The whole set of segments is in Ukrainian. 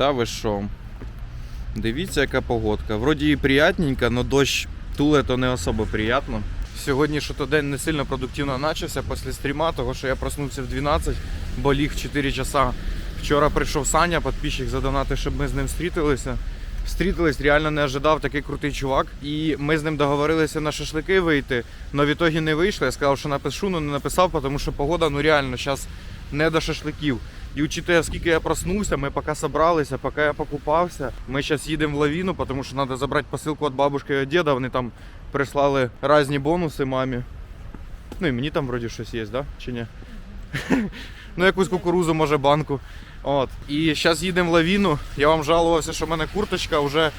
Та ви що? Дивіться, яка погодка. Вроді і приятненька, але дощ туле, то не особо приємно. Сьогодні що то день не сильно продуктивно почався після стріма, того що я проснувся в 12, бо ліг 4 часа. Вчора прийшов Саня, підписчик задонати, щоб ми з ним зустрілися. Встрітились, реально не ожидав такий крутий чувак. І ми з ним договорилися на шашлики вийти, але в ітогі не вийшло. Я сказав, що напишу, але не написав, тому що погода ну реально зараз не до шашликів. І учитывая, скільки я проснувся, ми поки собралися, поки я покупався. Ми зараз їдемо в лавіну, тому що треба забрати посилку від бабушки і від діда. Вони там прислали різні бонуси мамі. Ну і мені там вроді щось є, да? Чи ні? ну, якусь кукурузу, може, банку. От. І зараз їдемо в лавіну. Я вам жалувався, що в мене курточка вже.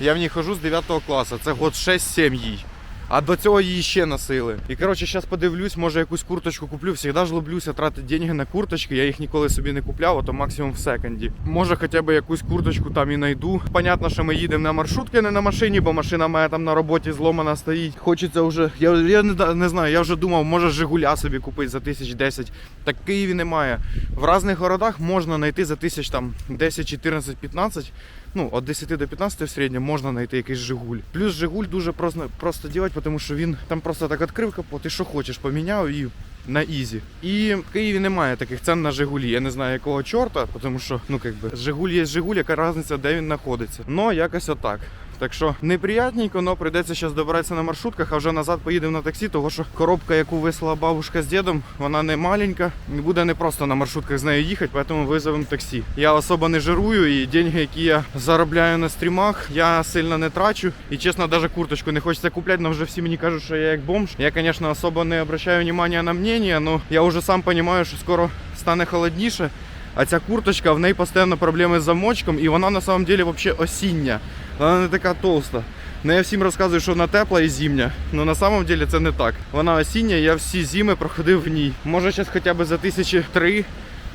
Я в ній хожу з 9 класу. Це год 6-7 їй. А до цього її ще носили. І коротше, зараз подивлюсь, може якусь курточку куплю. Всегда ж люблюся тратити деньги на курточки. Я їх ніколи собі не купляв, а то максимум в секонді. Може хоча б якусь курточку там і знайду. Понятно, що ми їдемо на маршрутки, не на машині, бо машина моя там на роботі зломана стоїть. Хочеться вже. Я, я не, не знаю, я вже думав, може Жигуля собі купити за тисяч 10. Так в Києві немає. В різних городах можна знайти за тисяч там 10, 14, 15 ну, від 10 до 15 в середньому можна знайти якийсь Жигуль. Плюс Жигуль дуже просто, просто робити, тому що він там просто так відкрив капот і що хочеш, поміняв і на ізі. І в Києві немає таких цен на Жигулі. Я не знаю якого чорта, тому що, ну якби Жигуль є Жигуль, яка різниця, де він знаходиться. Ну, якось отак. Так що неприятненько, але прийдеться зараз добиратися на маршрутках, а вже назад поїдемо на таксі, тому що коробка, яку вислала бабушка з дідом, вона не маленька. Буде не просто на маршрутках з нею їхати, тому визовемо таксі. Я особо не жирую і деньги, які я заробляю на стрімах, я сильно не трачу. І чесно, навіть курточку не хочеться купляти, але вже всі мені кажуть, що я як бомж. Я, звісно, особо не обращаю внимания на мнение, але я вже сам розумію, що скоро стане холодніше. А ця курточка, в неї постійно проблеми з замочком, і вона на самом деле вообще осіння. Вона не така толста. Ну я всім розказую, що вона тепла і зимня. але на самом деле це не так. Вона осіння, я всі зими проходив в ній. Може зараз хоча б за тисячі три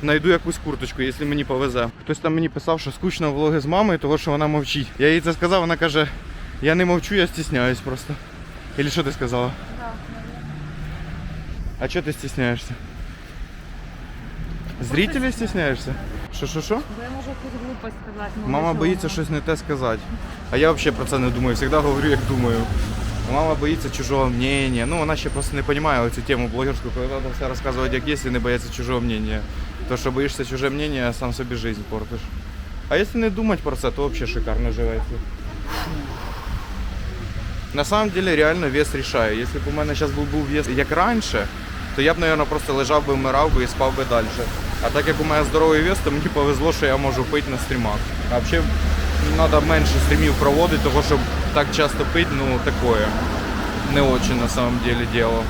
знайду якусь курточку, якщо мені повезе. Хтось там мені писав, що скучно влоги з мамою, того що вона мовчить. Я їй це сказав, вона каже, я не мовчу, я стісняюсь просто. Или що ти сказала? А чого ти стісняєшся? Зрителей стісняєшся? Що, що, що? Бо я можу якусь глупость сказати. ну, Мама для чого? боїться щось не те сказати. А я взагалі про це не думаю, завжди говорю, як думаю. Мама боїться чужого мнення. Ну, вона ще просто не розуміє цю тему блогерську, коли треба все розказувати, як є, і не боїться чужого мнення. То, що боїшся чуже мнення, сам собі життя портиш. А якщо не думати про це, то взагалі шикарно живеться. На самом деле реально вес рішає. Якщо б у мене зараз був, був вес як раніше, то я б, мабуть, просто лежав би, вмирав би і спав би далі. А так як у мене здоровий вес, то мені повезло, що я можу пити на стрімах. А взагалі треба менше стрімів проводити, тому що так часто пити, ну такое. Не очень на самом деле дело.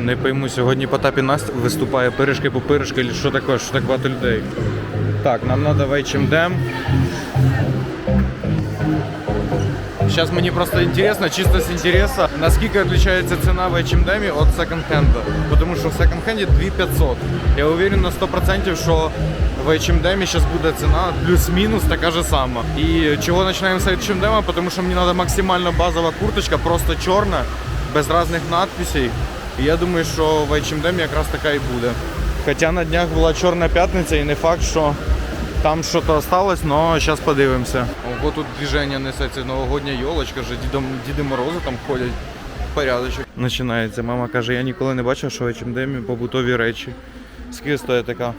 Не пойму, сьогодні Потап і Настя виступає пиріжки по пиріжки, чи що таке, що так багато людей. Так, нам треба в H&M. Сейчас мені просто интересно, чисто з інтересу, наскільки відрізняється ціна в H&M від секонд-хенда. Тому що в секонд-хенді 2500. Я уверен на 100%, що в H&M зараз буде ціна плюс-мінус така ж сама. І чого починаємо з H&M? Тому що мені треба максимально базова курточка, просто чорна, без різних надписей. І я думаю, що в H&M якраз така і буде. Хоча на днях була чорна п'ятниця і не факт, що там щось осталось, але зараз подивимося. Ого, тут движення несеться, новогодня йолочка, вже Дідом, Діди Морози там ходять. Порядочок. Починається. Мама каже, я ніколи не бачив, що в H&M побутові речі. Скільки стоїть така?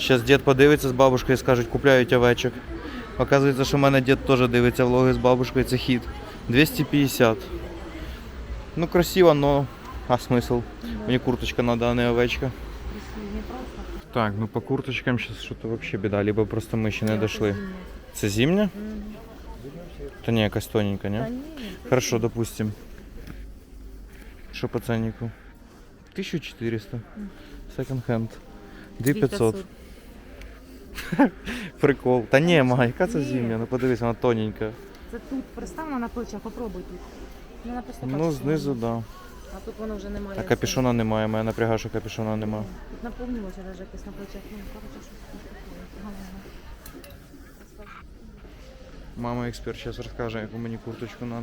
Зараз дід подивиться з бабушкою і скажуть, купляють овечок. Оказується, що в мене дід теж дивиться влоги з бабушкою, це хід. 250. Ну красиво, но а смисл? Мені курточка надо, а не овечка. Не. Так, ну по курточкам сейчас что-то вообще беда, либо просто мы ще не дошли. Це зимня? Та ні, якась тоненька, ні? Хорошо, допустим. Що по ценнику? 1400. Second hand. 2500. Прикол. Та ні, ма, яка це Ні. зимня? Ну подивись, вона тоненька. Це тут приставлено на плечах, попробуй тут. Ну, Вона просто Ну, так знизу, да. А тут воно вже немає. А капюшона немає, мене напрягає, що капюшона нема. Тут наповнилося навіть якось на плечах. Ну, коротше, щось таке. Мама експерт зараз розкаже, яку мені курточку треба.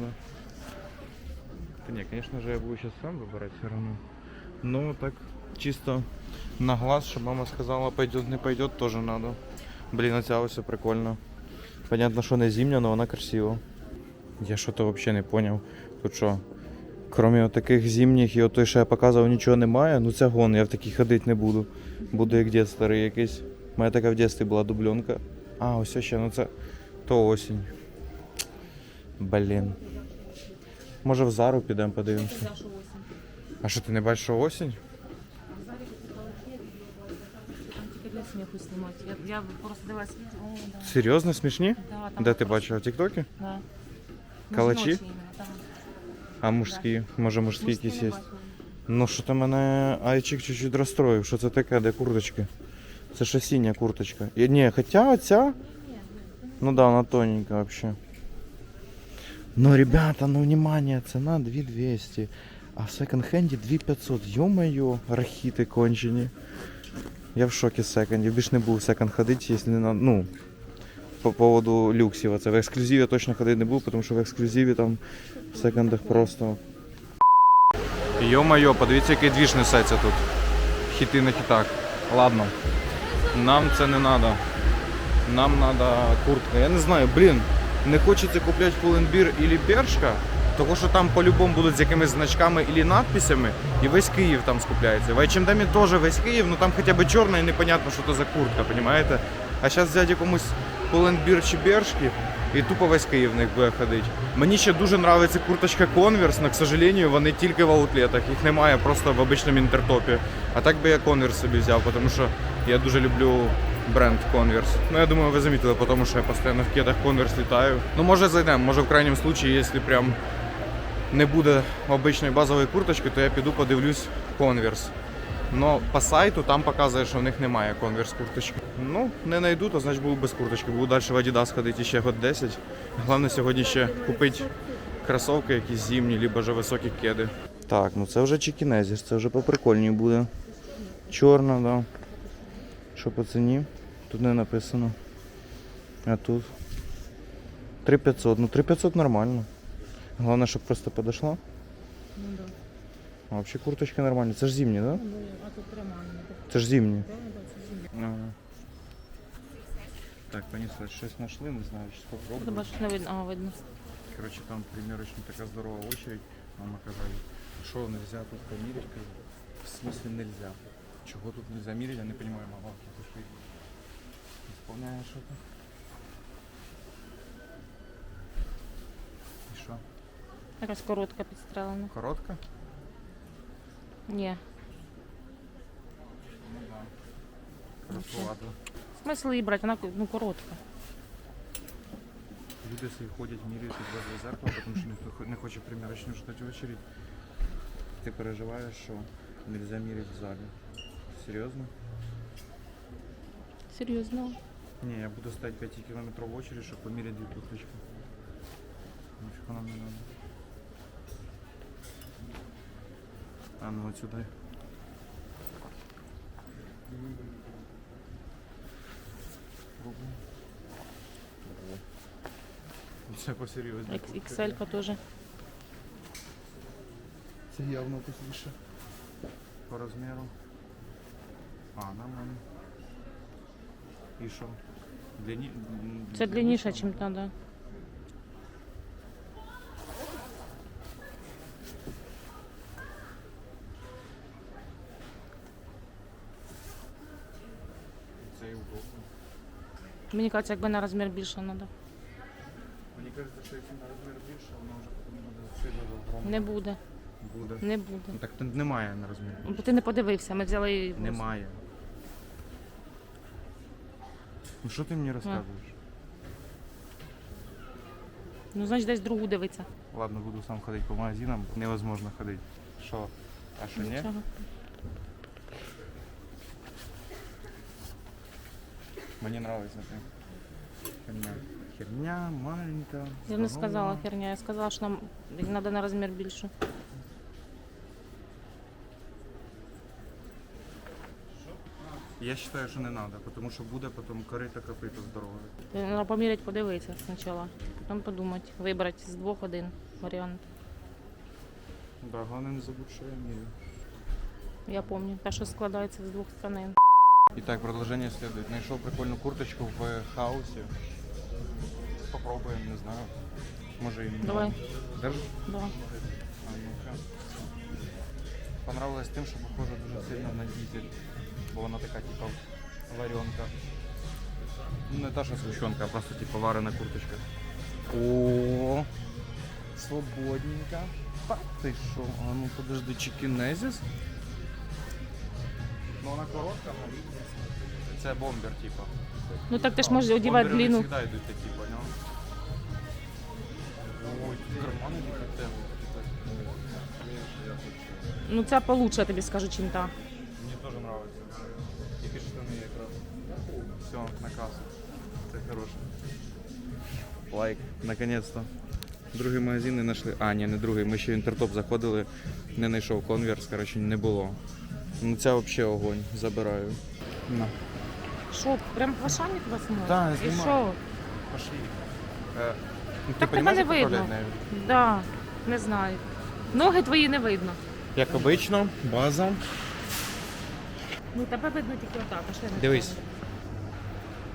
Да не, конечно же, я буду сейчас сам выбирать все равно. Но так чисто на глаз, чтобы мама сказала, пойдет, не пойдет, тоже надо. Блин, а ця ось прикольно. Понятно, що не зимня, но вона красива. Я що-то вообще не поняв. Тут що, кроме таких зимніх і от той, що я показував, нічого немає. Ну це гон, я в такій ходити не буду. Буду як дід старий якийсь. У мене така в дитинстві була дубленка. А, ось ще, ну це то осінь. Блін. Може в зару підемо подивимося. А що ти не бачиш, що осінь? Я, я просто дивилась. О, да. Серйозно, смішні? Да, Де ти бачила? В Тіктокі? Да. Ну, Калачі? А мужські? Може мужські якісь є? Ну що то мене айчик чуть-чуть розстроїв. Що це таке, де курточки? Це ж осіння курточка. І, ні, хоча оця. Ну да, вона тоненька вообще. Ну, ребята, ну внимание, ціна 2200. А в секонд-хенді 2500. Ё-моё, рахіти кончені. Я в шокі секондів. Більш не був секонд ходити, якщо не на. Ну, по поводу люксів. Це в ексклюзиві я точно ходити не був, тому що в ексклюзиві там в секондах просто. Йо-моє, подивіться, який двіж несеться тут. Хіти на хітах. Ладно. Нам це не треба. Нам треба куртка. Я не знаю, блін, не хочеться купляти Pull&Bear или Бершка, тому що там по-любому будуть з якимись значками і надписями, і весь Київ там скупляється. В H&M теж весь Київ, ну там хоча б чорна і непонятно, що це за куртка, розумієте? А зараз взяти якомусь Pull&Bear чи Бершки, і тупо весь Київ в них буде ходити. Мені ще дуже подобається курточка Converse, але, к сожалению, вони тільки в аутлетах, їх немає просто в обичному інтертопі. А так би я Converse собі взяв, тому що я дуже люблю бренд Converse. Ну, я думаю, ви замітили, тому що я постійно в кедах Converse літаю. Ну, може зайдемо, може в крайньому випадку, якщо прям не буде обичної базової курточки, то я піду подивлюсь Converse. Но по сайту там показує, що в них немає Converse курточки. Ну, не знайду, то значить буду без курточки. Буду далі в Adidas ходити ще год 10. Головне сьогодні ще купити кросовки якісь зимні, либо же високі кеди. Так, ну це вже чекінезіс, це вже поприкольніше буде. Чорна, да. Що по ціні? Тут не написано. А тут 3500. Ну 3500 нормально. Головне, щоб просто подошла. Ну, да. А взагалі курточки нормальні. Це ж зимні, так? Да? Ну, а тут тримання. Це ж зимні. Да, да, це зимня. Ага. Так, понеслось, щось знайшли, не знаю, щось Тут попробую. бачиш, не видно. А, видно. Короче, там примерочно такая здоровая очередь. Мама казали, что нельзя тут померить? Кажу, В смысле нельзя? Чего тут нельзя мерить? Я не понимаю, мама, ты что исполняешь это? И что? Якась коротка підстрелена. Коротко? Ні. Ну да. Коротковато. Смисл її брати, вона ну, коротка. Люди собі ходять, міряють тут возле зеркала, тому що ніхто хо- не хоче примірочну ждати очередь. Ти переживаєш, що нельзя міряти в залі. Серйозно? Серйозно. Не, я буду стоять 5 километров в очередь, чтобы померить две курточки. Нифига нам не надо. А ну. Пробуем. Ого. Це посерйозніше. XL теж. Це явно посліше. По розміру. А, нормально. І що? Длинні... м, Це длинніше, ніж треба. Це і удобно. Мені кажеться, якби на розмір більше треба. Мені кажется, що якщо на розмір більше, воно вже буде сильно огромне. Не буде. Буде. Не буде. Ну так тут немає на розмір. Бо ти не подивився, ми взяли її. Немає. Ну що ти мені розказуєш? Ну, значить, десь другу дивиться. Ладно, буду сам ходити по магазинам. Невозможно ходити. Що? А що ні? Нічого. Мені подобається ти. Херня. Херня маленька. Я не здорова. сказала херня, я сказала, що нам треба на розмір більше. Я вважаю, що не треба, тому що буде потім корито копито здорове. Треба поміряти, подивитися спочатку. Потім подумати, вибрати з двох один варіант. Да, головне не забудь, що я вмію. Я пам'ятаю, те, що складається з двох Итак, продолжение следует. Нашел прикольную курточку в хаосе. Попробуем, не знаю. Може і не. Давай. Держи. Да. А, ну-ка. Понравилось тим, що похоже дуже сильно на дизель. Бо вона така, типа, варенка. Ну, не та, що сгущенка, а просто типа варена курточка. О, свободненько. Та ти що? А ну подожди, чикінезіс? Ну вона коротка, але це бомбер, типа. Ну так ти ж можеш Бомбери длину. завжди йдуть такі, поняв? Ой, кармани хотят. Ну ця получше, я тобі скажу, чим та. Мне тоже нравится. Тільки штани якраз. Все, на касу. Це хороше. Лайк, наконец-то. Другий магазин не знайшли. А, ні, не другий. Ми ще в інтертоп заходили, не знайшов конверс, коротше, не було. Ну ця взагалі огонь, забираю. На. Що, прям в Ашані вас можна? Да, я І знімаю. що? Пошли. Е, ну, Так тебе понімаєш, не як видно. управляти нею? Да, не знаю. Ноги твої не видно. Як обично, база. Ну тебе видно тільки отак, а я не Дивись. знаю.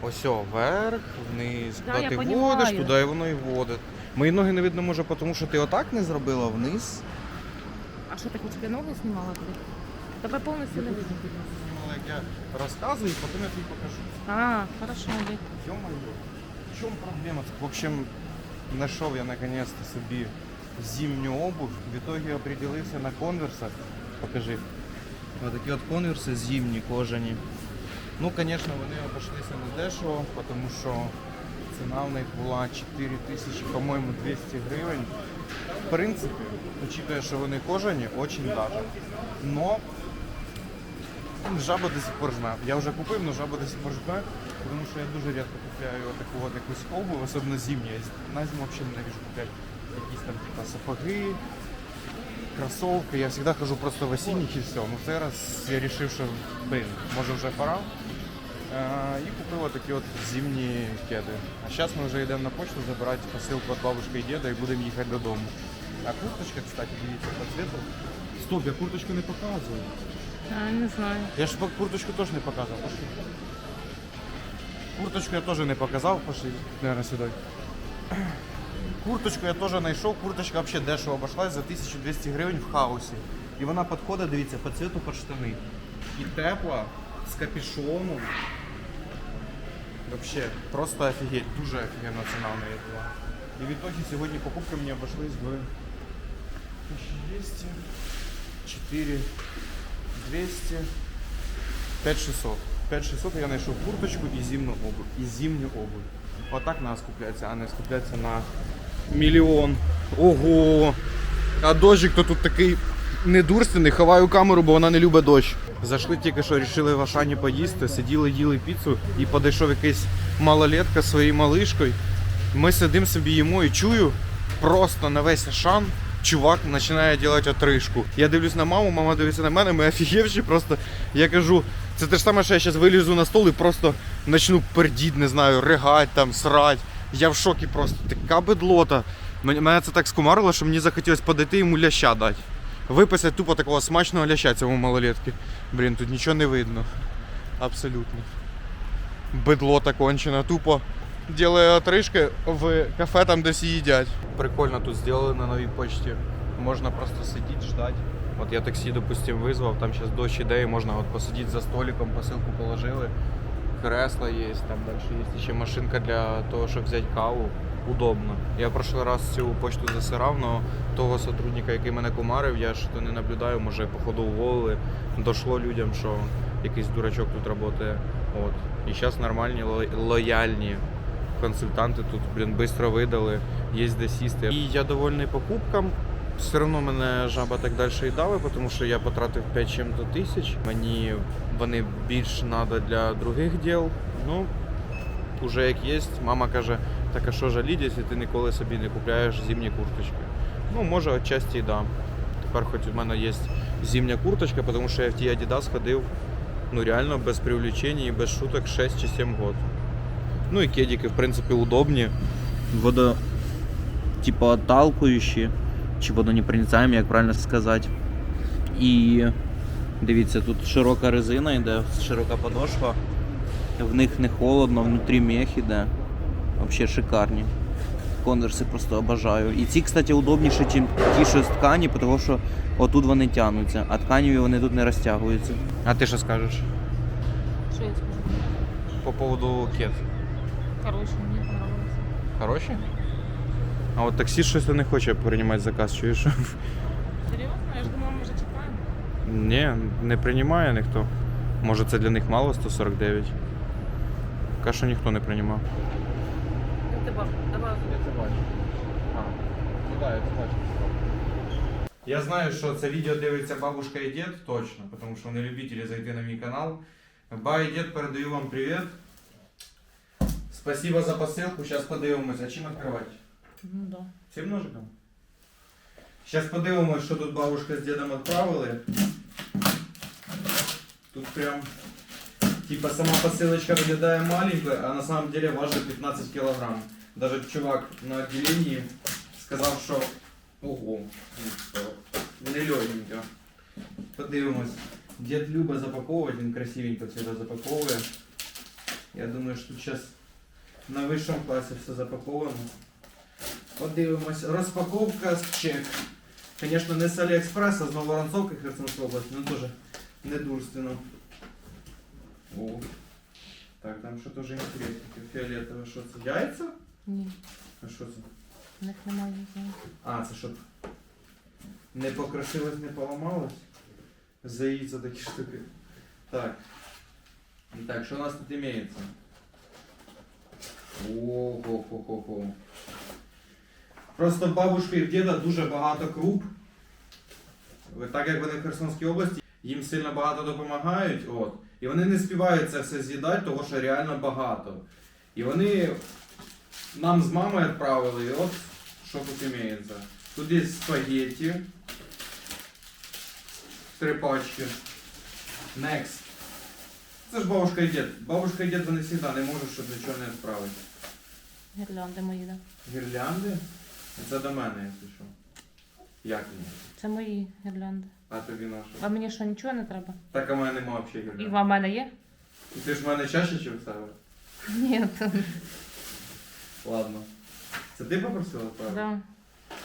Ось о, вверх, вниз. Да, Куди я ти понімаю. водиш, туди і воно і водить. Мої ноги не видно, може, тому що ти отак не зробила вниз. А що так у тебе ноги знімала туди? Тебе повністю не видно. Ну, як я розказую, потім я тобі покажу. А, хорошо, йди. Ё-моё, в чому проблема? В общем, знайшов я наконец-то собі зимню обувь. В итоге определився на конверсах. Покажи. Ось такі от конверси зимні, кожані. Ну, звісно, вони обійшлися не дешево, тому що ціна в них була 4 тисячі, по-моєму, 200 гривень. В принципі, учитывая, що вони кожані, очень даже. Но Жаба до сих пор жме. Я вже купив, але жаба до сих пор жме, тому що я дуже рідко купляю таку от якусь обувь, особливо зимню. На зиму взагалі ненавижу купляти якісь там типа сапоги, кроссовки. Я завжди хожу просто в осінніх і все. Ну в цей раз я вирішив, що блин, може вже пора. Е, І купив такі от зимні кеди. А зараз ми вже йдемо на почту забирати посилку від бабушки і діда і будемо їхати додому. А курточка, кстати, дивіться, по цвету. Стоп, я курточку не показую. Не знаю. Я ж курточку теж не показав. Курточку я теж не показав, пошли, наверное, сюди. Курточку я теж знайшов. Курточка взагалі дешево обійшлась за 1200 гривень в хаосі. І вона підходить, дивіться, по цвету під штани. І тепла, з капюшоном. Вообще, просто офігеть, дуже офігенна ціна в була. І в итоге сьогодні покупки мені обійшлись в 1200, 4, 200, 5600. 5600 я знайшов курточку і зимну обувь. І зимню обувь. Отак нас купляється, а не скупляться на мільйон. Ого! А дощик то тут такий недурственний, ховаю камеру, бо вона не любить дощ. Зайшли тільки що, вирішили в Ашані поїсти, сиділи, їли піцу і подійшов якийсь малолетка зі своєю малишкою. Ми сидимо собі їмо і чую просто на весь Ашан чувак починає робити отрижку. Я дивлюсь на маму, мама дивиться на мене, ми офігівші просто. Я кажу, це те ж саме, що я зараз вилізу на стол і просто почну пердіть, не знаю, ригать там, срать. Я в шокі просто. Така бедлота. Мене це так скумарило, що мені захотілося подойти йому ляща дати. Виписати тупо такого смачного ляща цьому малолетки. Блін, тут нічого не видно. Абсолютно. Бедлота кончена, тупо делає отрижки в кафе там, де всі їдять. Прикольно тут зробили на новій почті. Можна просто сидіти, ждати. От я таксі, допустим, визвав, там зараз дощ іде, і можна от посидіти за столиком, посилку положили. Кресло є, там далі є ще машинка для того, щоб взяти каву. Удобно. Я прошлий раз цю почту засирав, але того сотрудника, який мене кумарив, я ж то не наблюдаю, може походу уволили. Дошло людям, що якийсь дурачок тут працює. От. І зараз нормальні ло- лояльні консультанти тут, блін, швидко видали, є де сісти. І я довольний покупкам. Все одно мене жаба так далі і дали, тому що я потратив 5 чим-то тисяч. Мені вони більш треба для других діл. Ну, уже як є. Мама каже, так а що жаліть, якщо ти ніколи собі не купляєш зимні курточки. Ну, може, отчасті і да. Тепер хоч у мене є зимня курточка, тому що я в ті Adidas ходив ну реально без привлечення і без шуток 6 чи 7 років. Ну і кедики, в принципі, удобні. Водо, типа, отталкуючі. чи водонепроницаємі, як правильно сказати. І дивіться, тут широка резина йде, широка подошва. В них не холодно, внутрі мех іде. Взагалі шикарні. Конверси просто обожаю. І ці, кстати, удобніші, ніж ті, що з ткані, тому що отут вони тягнуться, а тканеві вони тут не розтягуються. А ти що скажеш? Что я скажу? По поводу кет. Хороший, мне понравился. Хороші? А от таксі щось не хоче приймати заказ, чуєш? Серьезно? Я ж думала, ми вже чекаємо. Ні, не приймає ніхто. Може це для них мало 149. Поки що ніхто не приймав. Я. А, ну бачу. Я знаю, що це відео дивиться бабушка і дід, точно, тому що вони любителі зайти на мій канал. Ба і дід передаю вам привіт. Спасибо за посилку. Зараз подивимося, а чим відкривати? Ну да. Цим ножиком? Зараз подивимось, що тут бабушка з дідом відправили. Тут прям типа сама посилочка виглядає маленькою, а на самом деле важить 15 килограмм. Даже чувак на отделении сказав, що ого, не легенько. Подивимось. Дід любить запаковувати, він красивенько всегда запаковує. Я думаю, що тут зараз на вищому класі все запаковано. Подивимось. Розпаковка з чек. Звісно, не з Аліекспреса, з Новоронцовки Херсонської області, але теж недурственно. О. Так, там що теж інтересненьке. Фіолетове, що це? Яйця? Ні, А що це? в них немає нічого. А, це щоб не покрошилось, не поламалось. За яйця такі штуки. Так. І так, що у нас тут імеється? Ого-го-го-го. Просто в бабушки і діда дуже багато круп. Так як вони в Херсонській області, їм сильно багато допомагають. От. І вони не співають це все з'їдати, тому що реально багато. І вони нам з мамою відправили, і от що тут імеється. Тут є спагетті. Три пачки. Next. Це ж бабушка і дід. Бабушка і дід вони завжди не можуть, щоб нічого не відправити. Гірлянди мої, да. Гірлянди? Це до мене, якщо що. Як ні? Це мої гірлянди. А тобі на що? А мені що, нічого не треба? Так, а в мене нема взагалі І гірлянд. вам мене є? І ти ж в мене чаще чи вставив? Ні. Ладно. Це ти попросила правильно? Да.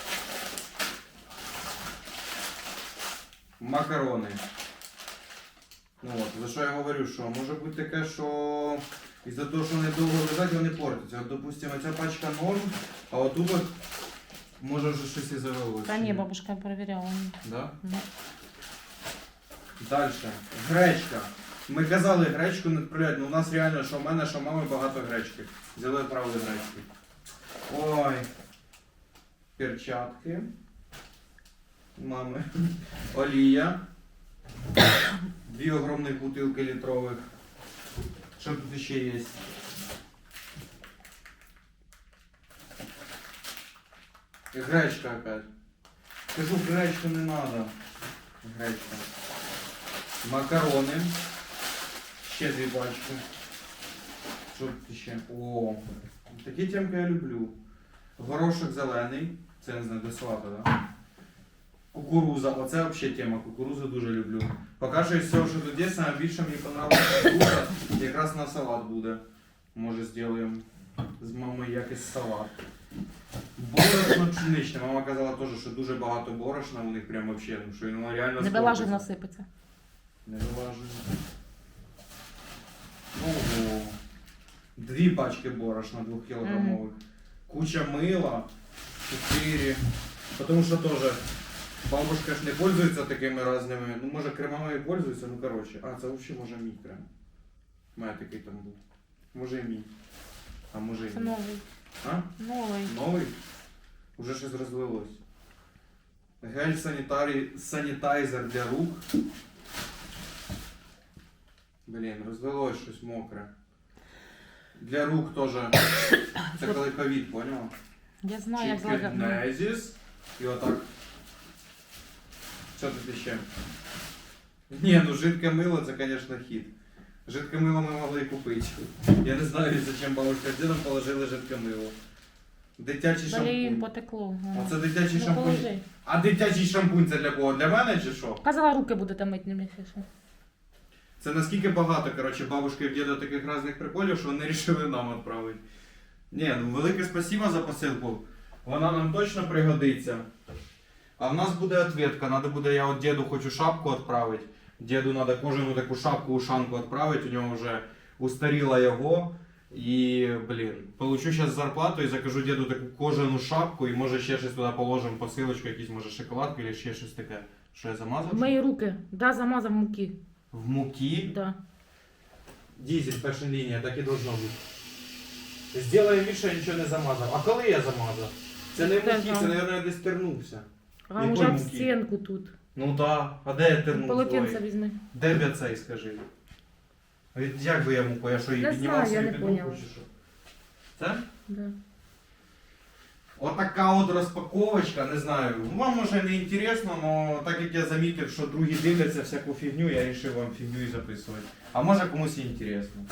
Макарони. Ну от, за що я говорю, що може бути таке, що із-за того, що вони довго лежать, вони портяться. От, допустимо, ця пачка норм, а отут от може вже щось і завелося. Та ні, бабушка я перевіряла. Да? Ну, Далі. Гречка. Ми казали гречку не відправляти, ну у нас реально, що в мене, що в мами багато гречки. Взяли відправили гречки. Ой. Перчатки. Мами. Олія. Дві огромні бутилки літрових. Що тут ще є? Гречка опять. Кажу, гречку не надо. Гречка. Макарони. Ще дві пачки. Що тут ще? О, такі темки я люблю. Горошок зелений. Це не знаю, до салата, да? Кукуруза. Оце взагалі тема. Кукурузу дуже люблю. Поки що із всього, що тут є, саме більше мені понравилася кукуруза. Якраз на салат буде. Може зробимо з мамою якийсь салат. Борошно пшеничне. Мама казала теж, що дуже багато борошна у них прям взагалі, ну, що воно реально Не вилажу спортиться. насипеться. Не вилажу. Ого. Дві пачки борошна двохкілограмових. Куча мила. Чотири. Потому що теж бабушка ж не пользується такими разними. Ну може кремами і пользується, ну коротше. А, це взагалі може мій крем. У мене такий там був. Може і мій. А може і Це мій. новий. А? Новий. Новий? Уже щось розлилось. Гель санітарі... санітайзер для рук. Блін, розлилось щось мокре. Для рук теж. Це коли ковід, поняла? Я знаю, як злагодити. Чікенезіс. І отак. Що тут ще? Ні, ну жидке мило це, звісно, хід. Жидке мило ми могли і купити. Я не знаю, зачем бабушка з дідом положили жидке мило. Дитячий Блін, шампунь. потекло. Оце дитячий Ну, шампунь. положи. А дитячий шампунь це для кого? Для мене чи що? Казала, руки будете мити не місяць. Це наскільки багато, коротше, бабушки і діда таких різних приколів, що вони вирішили нам відправити. Ні, ну велике спасибо за посилку. Вона нам точно пригодиться. А в нас буде ответка. Надо буде, я от діду хочу шапку відправити. Діду треба кожану таку шапку ушанку відправити, у нього вже устаріла його. І, блін, получу зараз зарплату і закажу діду таку кожану шапку, і може ще щось туди положимо посилочку, якісь може шоколадку або ще щось таке. Що я замазав? Мої руки. Да, замазав муки. В муки. Да. Дизель перша лінія, так і должно бути. Сделаю вид, що я нічого не замазав. А коли я замазав? Це не в Не муки, це, знаю. мабуть, десь тернувся. А Якої вже об муки? стінку тут. Ну так, а де я тернув? Полотенце Ой, візьми. Де б я цей, скажи? А від- Як би я муку? Я що, її Не піднімав знаю, я собі не під руку поняла. чи що? Це? Да. Отака от розпаковочка, не знаю. Вам може не інтересно, але так як я замітив, що другі дивляться всяку фігню, я вирішив вам фігню і записувати. А може комусь і інтересно.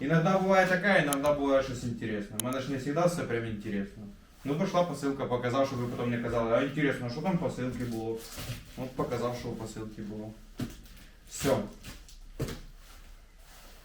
Іноді буває така, іноді буває щось інтересне. У мене ж не завжди все прям інтересно. Ну прийшла посилка, показав, щоб ви потім не казали, а інтересно, що там посилки було. От показав, що у посилки було. Все.